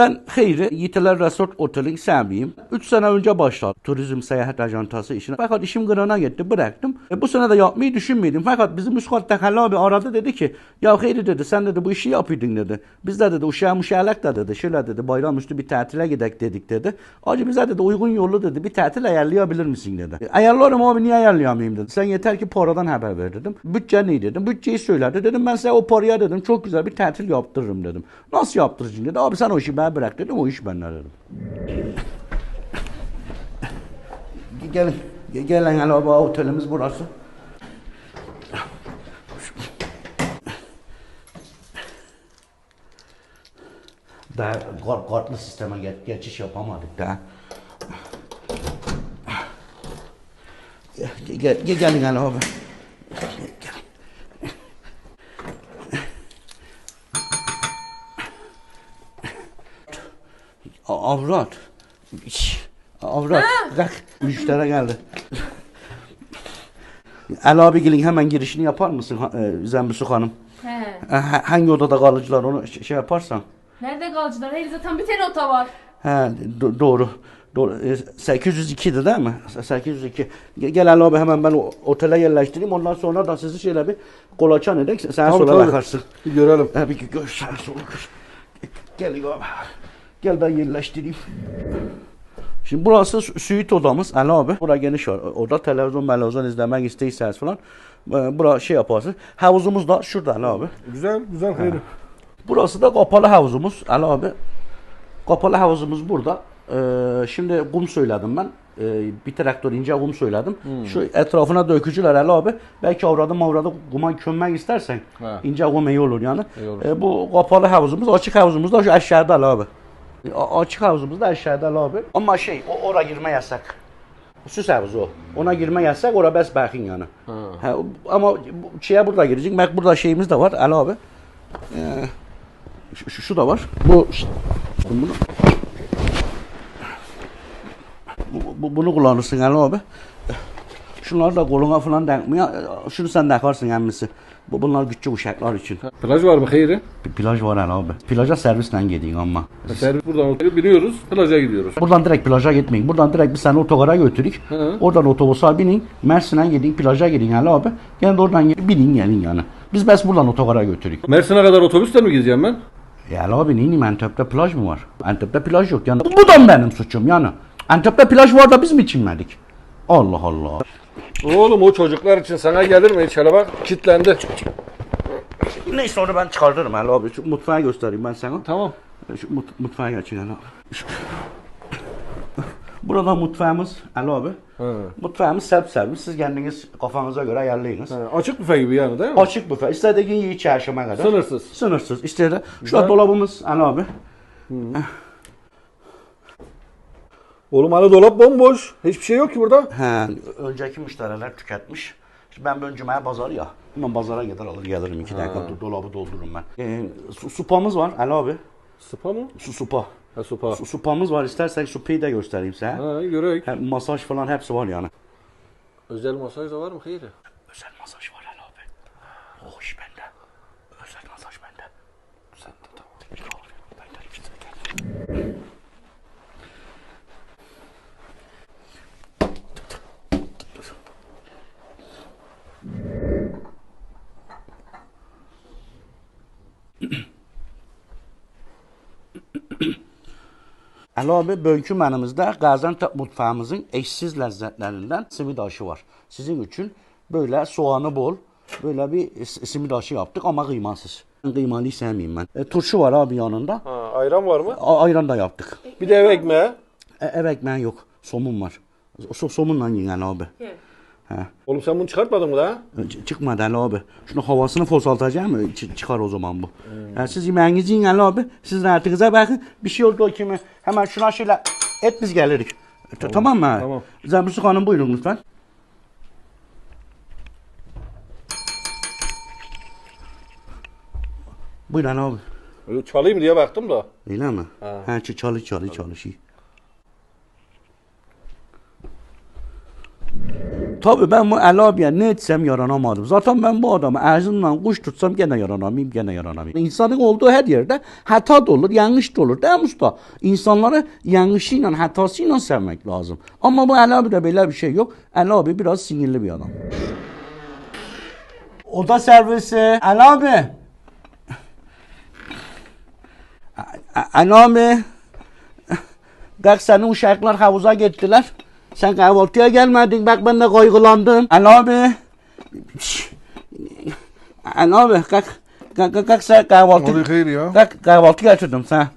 Ben Xeyri Yitiler Resort Otel'in sahibiyim. 3 sene önce başladım turizm seyahat ajantası işine. Fakat işim gırana gitti bıraktım. E, bu sene de yapmayı düşünmüyordum. Fakat bizim katta Halil abi aradı dedi ki ya Xeyri dedi sen dedi bu işi yapıyordun dedi. Biz de dedi uşağı muşağlak da dedi. Şöyle dedi bayram üstü bir tatile gidek dedik dedi. Acı bize dedi uygun yolu dedi bir tatil ayarlayabilir misin dedi. E, ayarlarım abi niye ayarlayamayayım dedi. Sen yeter ki paradan haber ver dedim. Bütçe ne dedim. Bütçeyi söylerdi. Dedim ben size o paraya dedim çok güzel bir tatil yaptırırım dedim. Nasıl yaptıracaksın dedi. Abi sen o işi bana bırak dedim. O iş benden dedim. Gelin. Gelin hele abi otelimiz burası. Daha kart, kartlı sisteme geç, geçiş yapamadık daha. Gel, gel, gel, gelin hele abi. Gelin. A- Avrat. Avrat. Kalk. Müşteri geldi. El abi gelin hemen girişini yapar mısın e, Zembüsük Hanım? He. E, ha- Hangi odada kalıcılar onu ş- şey yaparsan. Nerede kalıcılar? Hayır zaten bir tane ota var. He do- doğru. Doğru. E, 802'di değil mi? 802. Ge- Gel Ali abi hemen ben o- otele yerleştireyim. Ondan sonra da sizi şöyle bir kolaçan edek. Sen Tabii, sola tabii. bakarsın. Bir görelim. He bir gör sen sola gör. Gel abi. Gel ben yerleştireyim. Şimdi burası suite odamız Ali abi. Bura geniş var. Orada televizyon televizyon izlemek isteyseniz falan. E, Bura şey yaparsın. Havuzumuz da şurada Ali abi. Güzel, güzel hayır. Burası da kapalı havuzumuz Ali abi. Kapalı havuzumuz burada. Ee, şimdi kum söyledim ben. Ee, bir traktör ince kum söyledim. Şu etrafına dökücüler Ali abi. Belki avradı mavradı kuma kömmek istersen Ha. ince kum iyi olur yani. İyi olur. Ee, bu kapalı havuzumuz, açık havuzumuz da şu aşağıda Ali abi. A- açık havuzumuz da aşağıda Ali abi. Ama şey o oraya girme yasak. Süs havuzu o. Ona girme yasak, oraya bes bakın yani. Ha, ama bu şeye burada girecek. Bak burada şeyimiz de var Ali abi. Ee, şu, şu, şu da var. Bu, bunu, bu, bu- bunu kullanırsın Ali abi. Şunları da koluna falan denkmiyor. Şunu sen takarsın emmisi. Bu bunlar küçük uşaklar için. Plaj var mı? Bir plaj var Ali abi. Plaja servisle gidin ama. Servis buradan otele biniyoruz, plaja gidiyoruz. Buradan direkt plaja gitmeyin. Buradan direkt biz seni otogara götürük. Hı. Oradan otobüse binin. Mersin'e gidin, plaja gidin Ali abi. De oradan binin gelin yani. Biz bes buradan otogara götürük. Mersin'e kadar otobüsle mi gideceğim ben? Ya abi neyim Antep'te plaj mı var? Antep'te plaj yok yani. Bu da benim suçum yani? Antep'te plaj var da biz mi içinmedik? Allah Allah. Oğlum o çocuklar için sana gelir mi? Hele bak kitlendi. Neyse onu ben çıkartırım Ali abi. Şu mutfağı göstereyim ben sana. Tamam. Şu mut- mutfağa geçin Ali abi. Şu- Burada mutfağımız Ali abi. Ha. Mutfağımız self servis. Siz kendiniz kafanıza göre ayarlayınız. Ha, Açık büfe gibi yani değil mi? Açık büfe. İstediğin yiyi çarşıma kadar. Sınırsız. Sınırsız. İstediğin. Şurada dolabımız Ali abi. Oğlum hani dolap bomboş. Hiçbir şey yok ki burada. He, önceki müşteriler tüketmiş. Şimdi ben bugün cumaya pazar ya. Hemen pazara gider alır gelirim iki dakika do- dolabı doldururum ben. Ee, su, supamız var Ali abi. Sıpa mı? Su supa. Ha sopa. Su, supamız var. İstersek supayı da göstereyim sana. Ha görek. Hem masaj falan hepsi var yani. Özel masaj da var mı hayır? Özel masaj var Ali abi. O iş bende. Özel masaj bende. Sen de tamam. Ben de işte gel. Ali abi bugünkü menümüzde Gaziantep mutfağımızın eşsiz lezzetlerinden simit aşı var. Sizin için böyle soğanı bol, böyle bir s- simit aşı yaptık ama kıymasız. Kıymalıyı sevmeyeyim ben. E, turşu var abi yanında. Ha, ayran var mı? A- ayran da yaptık. Bir de ev ekmeği. E, ev ekmeği yok. Somun var. So, somunla yiyin Ali abi. He. Oğlum sen bunu çıkartmadın mı daha? Ç- Çıkmadı Ali abi. Şunu havasını fosaltacağım çıkar o zaman bu. Yani siz yemeğinizi yiyin Ali abi. Siz rahatınıza bakın. Bir şey oldu o kimi. Hemen şuna şöyle et biz gelirik. T- Tamam mı? tamam. Zembüsük Hanım buyurun lütfen. Buyurun abi. Çalayım diye baktım da. Öyle mi? Ha. Ha, ç- çalı çalı Tabii ben bu Ali abiye ne etsem yaranamadım. Zaten ben bu adamı ağzından kuş tutsam gene yaranamayayım, gene yaranamayayım. İnsanın olduğu her yerde hata da olur, yanlış da olur. Değil mi usta? İnsanları yanlışıyla, hatasıyla sevmek lazım. Ama bu Ali abi de böyle bir şey yok. Ali abi biraz sinirli bir adam. Oda servisi. Ali abi. A- Ali abi. Bak senin uşaklar havuza gittiler. Sen kahvaltıya gelmedin. Bak ben de kaygılandım. Ali abi. Ali abi kalk. Kalk, kalk, kalk sen kahvaltı. oluyor hayır ya? Kalk kahvaltı getirdim sana.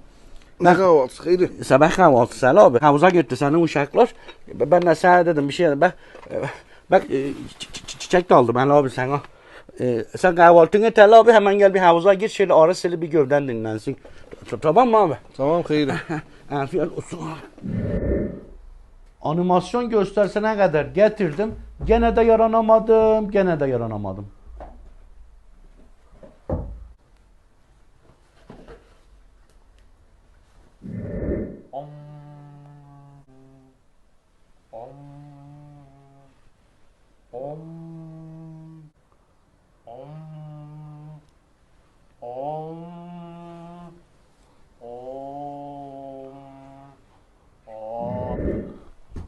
Ne kahvaltısı hayır? Sabah kahvaltısı Ali abi. Havuza gitti senin uşaklar. Ben de sana dedim bir şey dedim. Bak, e, bak e, çi- çi- çiçek de aldım Ali abi sana. E, sen kahvaltını et Ali abi hemen gel bir havuza gir şöyle ara seli bir gövden dinlensin. Tamam mı abi? Tamam hayır. Afiyet olsun abi. Animasyon göstersene kadar getirdim. Gene de yaranamadım. Gene de yaranamadım.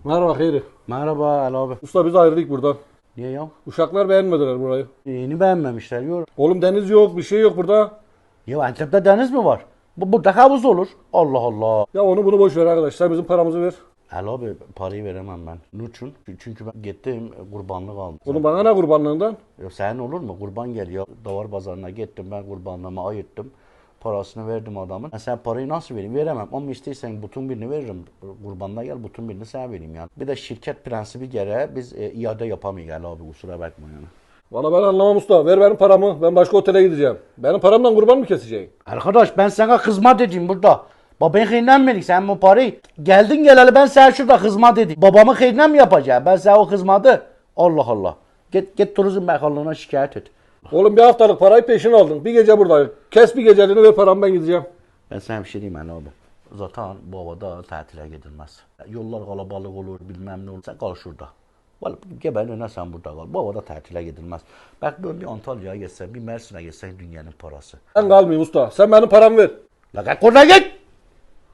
Merhaba hayır. Merhaba Ali abi. Usta biz ayrıldık buradan. Niye ya? Uşaklar beğenmediler burayı. Yeni beğenmemişler. Yor. Oğlum deniz yok bir şey yok burada. Ya Antep'te deniz mi var? Bu burada havuz olur. Allah Allah. Ya onu bunu boş ver arkadaş. Sen bizim paramızı ver. Ali abi parayı veremem ben. Niçin? Çünkü ben gittim kurbanlık aldım. Oğlum bana ne kurbanlığından? Ya sen olur mu? Kurban geliyor. Davar pazarına gittim ben kurbanlığımı ayırttım. Parasını verdim adamın. Sen parayı nasıl vereyim? Veremem. Ama istersen bütün birini veririm. Kurbanla gel bütün birini sen vereyim yani. Bir de şirket prensibi gereği biz e, iade yapamayız abi kusura bakma yani. Valla ben anlamam usta. Ver benim paramı. Ben başka otele gideceğim. Benim paramdan kurban mı keseceksin? Arkadaş ben sana hizmet edeyim burada. Babanın hıyından mı sen bu parayı? Geldin geleli ben sana şurada hizmet edeyim. Babamın hıyından mı yapacağım? Ben sana o hizmeti. Allah Allah. Git, git turizm bakanlığına şikayet et. Oğlum bir haftalık parayı peşin aldın. Bir gece buradayım. Kes bir geceliğini ver paramı ben gideceğim. Ben sana bir şey diyeyim Ali abi. Zaten bu havada tatile gidilmez. Yollar kalabalık olur, bilmem ne olur. Sen kal şurada. Vallahi geberin önüne sen burada kal. Bu havada tatile gidilmez. Bak dön bir Antalya'ya geçsen, bir Mersin'e geçsen dünyanın parası. Ben kalmayayım usta. Sen benim paramı ver. La kalk oradan git!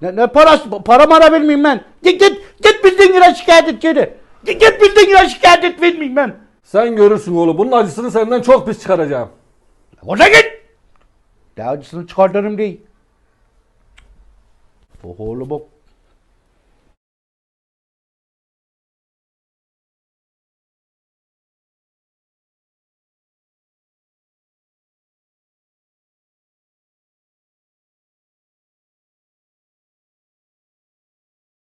Ne, ne parası? Para mara bilmeyeyim ben. Git git! Git bildiğin lira şikayet et geri. Git, git bildiğin lira şikayet et bilmeyeyim ben. Sen görürsün oğlum. Bunun acısını senden çok pis çıkaracağım. La Oradan git! Daha acısını çıkartırım değil. Oğlu bak